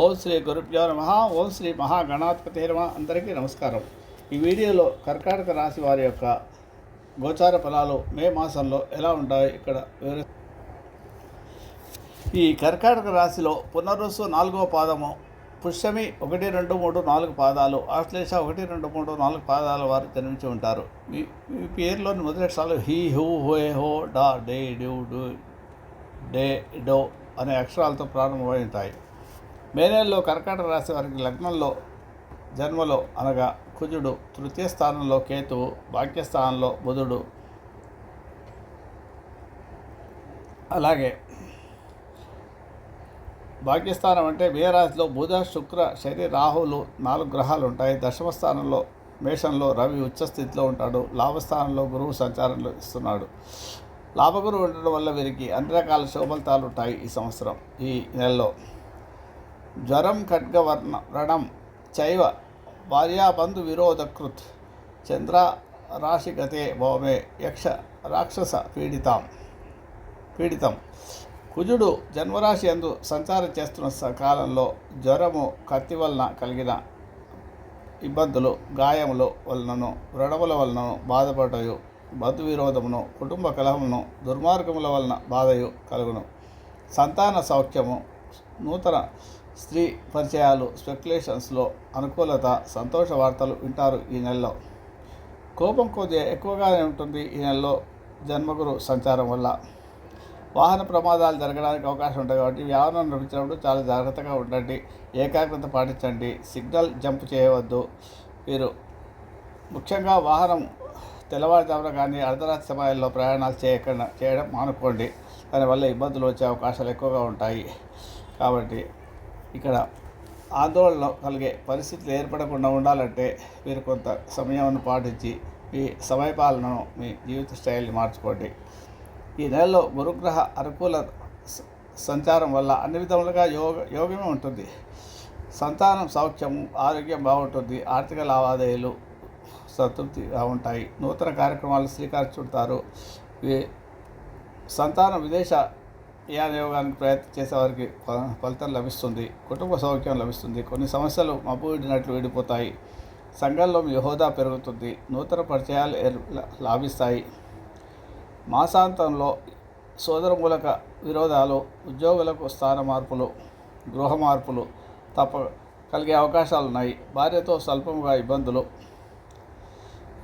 ఓం శ్రీ గురుభ్యో నమ ఓం శ్రీ మహాగణాధిపతి నమ. అందరికీ నమస్కారం. ఈ వీడియోలో కర్కాటక రాశి వారి యొక్క గోచార ఫలాలు మే మాసంలో ఎలా ఉంటాయి ఇక్కడ వివరి ఈ కర్కాటక రాశిలో పునరుసు నాలుగవ పాదము పుష్యమి ఒకటి రెండు మూడు నాలుగు పాదాలు ఆశ్లేష ఒకటి రెండు మూడు నాలుగు పాదాల వారు జన్మించి ఉంటారు. మీ మీ పేరులోని మొదటి అక్షరాలు హీ హూ హోయ్ హో డా డే డ్యూ డూ డే డో అనే అక్షరాలతో ప్రారంభమై ఉంటాయి. మే నెలలో కర్కాటక రాశి వారికి లగ్నంలో జన్మలో అనగా కుజుడు తృతీయ స్థానంలో కేతువు భాగ్యస్థానంలో బుధుడు. అలాగే భాగ్యస్థానం అంటే మేరాశిలో బుధ శుక్ర శని రాహులు నాలుగు గ్రహాలు ఉంటాయి. దశమ స్థానంలో మేషంలో రవి ఉచ్చస్థితిలో ఉంటాడు. లాభస్థానంలో గురువు సంచారంలో ఇస్తున్నాడు. లాభగురువు ఉండడం వల్ల వీరికి అన్ని రకాల శోభలితాలు ఉంటాయి ఈ సంవత్సరం ఈ నెలలో. జ్వరం ఖడ్గవర్ణ వ్రణం చైవ భార్యాబంధు విరోధకృత్ చంద్ర రాశిగతే భౌమే యక్ష రాక్షస పీడితాం పీడితం. కుజుడు జన్మరాశి అందు సంచారం చేస్తున్న స- కాలంలో జ్వరము కత్తి వలన కలిగిన ఇబ్బందులు గాయముల వలనను వ్రణముల వలనను బాధపడయు బంధు విరోధమును కుటుంబ కలహమును దుర్మార్గముల వలన బాధయు కలుగును. సంతాన సౌఖ్యము నూతన స్త్రీ పరిచయాలు స్పెక్యులేషన్స్లో అనుకూలత సంతోష వార్తలు వింటారు ఈ నెలలో. కోపం కొద్దిగా ఎక్కువగానే ఉంటుంది ఈ నెలలో జన్మగురు సంచారం వల్ల. వాహన ప్రమాదాలు జరగడానికి అవకాశం ఉంటుంది కాబట్టి వాహనం నడిపించినప్పుడు చాలా జాగ్రత్తగా ఉండండి. ఏకాగ్రత పాటించండి. సిగ్నల్ జంప్ చేయవద్దు. మీరు ముఖ్యంగా వాహనం తెల్లవారుజామున కానీ అర్ధరాత్రి సమయాల్లో ప్రయాణాలు చేయకుండా చేయడం మానుకోండి. దానివల్ల ఇబ్బందులు వచ్చే అవకాశాలు ఎక్కువగా ఉంటాయి. కాబట్టి ఇక్కడ ఆందోళన కలిగే పరిస్థితులు ఏర్పడకుండా ఉండాలంటే మీరు కొంత సమయాన్ని పాటించి మీ సమయపాలనను మీ జీవిత స్టైల్ని మార్చుకోండి. ఈ నెలలో గురుగ్రహ అనుకూల సంచారం వల్ల అన్ని విధములుగా యోగ యోగమే ఉంటుంది. సంతానం సౌఖ్యము ఆరోగ్యం బాగుంటుంది. ఆర్థిక లావాదేవీలు సంతృప్తిగా ఉంటాయి. నూతన కార్యక్రమాలు శ్రీకారం చుడతారు ఈ సంతానం విదేశ యానయోగానికి ప్రయత్నం చేసేవారికి ఫలితం లభిస్తుంది. కుటుంబ సౌఖ్యం లభిస్తుంది. కొన్ని సమస్యలు మబ్బు విడినట్లు విడిపోతాయి. సంఘంలో మీ హోదా పెరుగుతుంది. నూతన పరిచయాలు ఏర్- లాభిస్తాయి. మాసాంతంలో సోదర మూలక విరోధాలు ఉద్యోగులకు స్థాన మార్పులు గృహ మార్పులు తప్ప కలిగే అవకాశాలు ఉన్నాయి భార్యతో స్వల్పముగా ఇబ్బందులు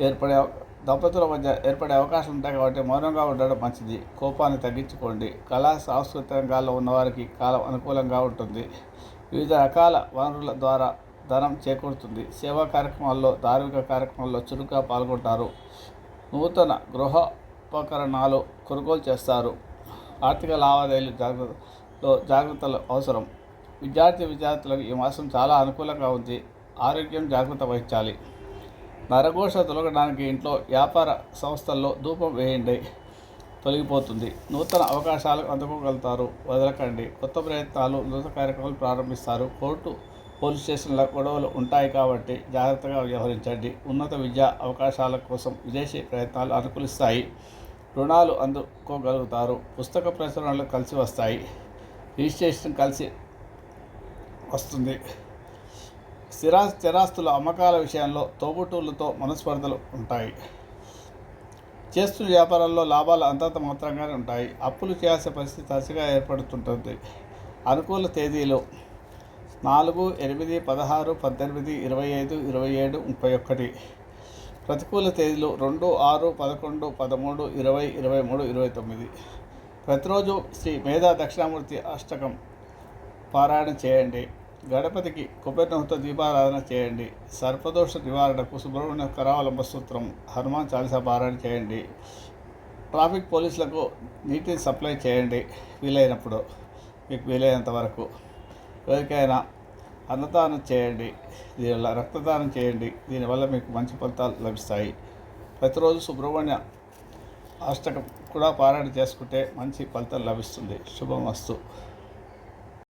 ఏర్పడే దంపతుల మధ్య ఏర్పడే అవకాశం ఉంటాయి కాబట్టి మౌనంగా ఉండడం మంచిది. కోపాన్ని తగ్గించుకోండి. కళా సాంస్కృతిక రంగాల్లో ఉన్నవారికి కాలం అనుకూలంగా ఉంటుంది. వివిధ రకాల వనరుల ద్వారా ధనం చేకూరుతుంది. సేవా కార్యక్రమాల్లో ధార్మిక కార్యక్రమాల్లో చురుగ్గా పాల్గొంటారు. నూతన గృహోపకరణాలు కొనుగోలు చేస్తారు. ఆర్థిక లావాదేవీలు జాగ్రత్తలో జాగ్రత్తలు అవసరం. విద్యార్థి విద్యార్థులకు ఈ మాసం చాలా అనుకూలంగా ఉంది. ఆరోగ్యం జాగ్రత్త వహించాలి. నరఘోష తొలగడానికి ఇంట్లో వ్యాపార సంస్థల్లో ధూపం వేయండి. తొలగిపోతుంది. నూతన అవకాశాలు అందుకోగలుగుతారు. వదలకండి. కొత్త ప్రయత్నాలు నూతన కార్యక్రమాలు ప్రారంభిస్తారు. కోర్టు పోలీస్ స్టేషన్ల గొడవలు ఉంటాయి కాబట్టి జాగ్రత్తగా వ్యవహరించండి. ఉన్నత విద్యా అవకాశాల కోసం విదేశీ ప్రయత్నాలు అనుకూలిస్తాయి. రుణాలు అందుకోగలుగుతారు. పుస్తక ప్రచురణలు కలిసి వస్తాయి. రిజిస్ట్రేషన్ కలిసి వస్తుంది. స్థిరా స్థిరాస్తుల అమ్మకాల విషయంలో తోబుట్టువులతో మనస్పర్ధలు ఉంటాయి. చేస్తున్న వ్యాపారాల్లో లాభాలు అంతంత మాత్రంగానే ఉంటాయి. అప్పులు చేయాల్సిన పరిస్థితి తరచుగా ఏర్పడుతుంటుంది. అనుకూల తేదీలు నాలుగు ఎనిమిది పదహారు పద్దెనిమిది ఇరవై ఐదు ఇరవై ఏడు ముప్పై ఒకటి. ప్రతికూల తేదీలు రెండు ఆరు పదకొండు పదమూడు ఇరవై ఇరవై మూడు ఇరవై తొమ్మిది. ప్రతిరోజు శ్రీ మేధా దక్షిణామూర్తి అష్టకం పారాయణ చేయండి. గణపతికి కొబ్బరినూతో దీపారాధన చేయండి. సర్పదోష నివారణకు సుబ్రహ్మణ్య కరావలంబ సూత్రం హనుమాన్ చాలీసా పారాయణ చేయండి. ట్రాఫిక్ పోలీసులకు నీటిని సప్లై చేయండి వీలైనప్పుడు మీకు వీలైనంత వరకు. ఎవరికైనా అన్నదానం చేయండి. దీనివల్ల రక్తదానం చేయండి. దీనివల్ల మీకు మంచి ఫలితాలు లభిస్తాయి. ప్రతిరోజు సుబ్రహ్మణ్య అష్టకం కూడా పారాయణ చేసుకుంటే మంచి ఫలితం లభిస్తుంది. శుభమస్తు.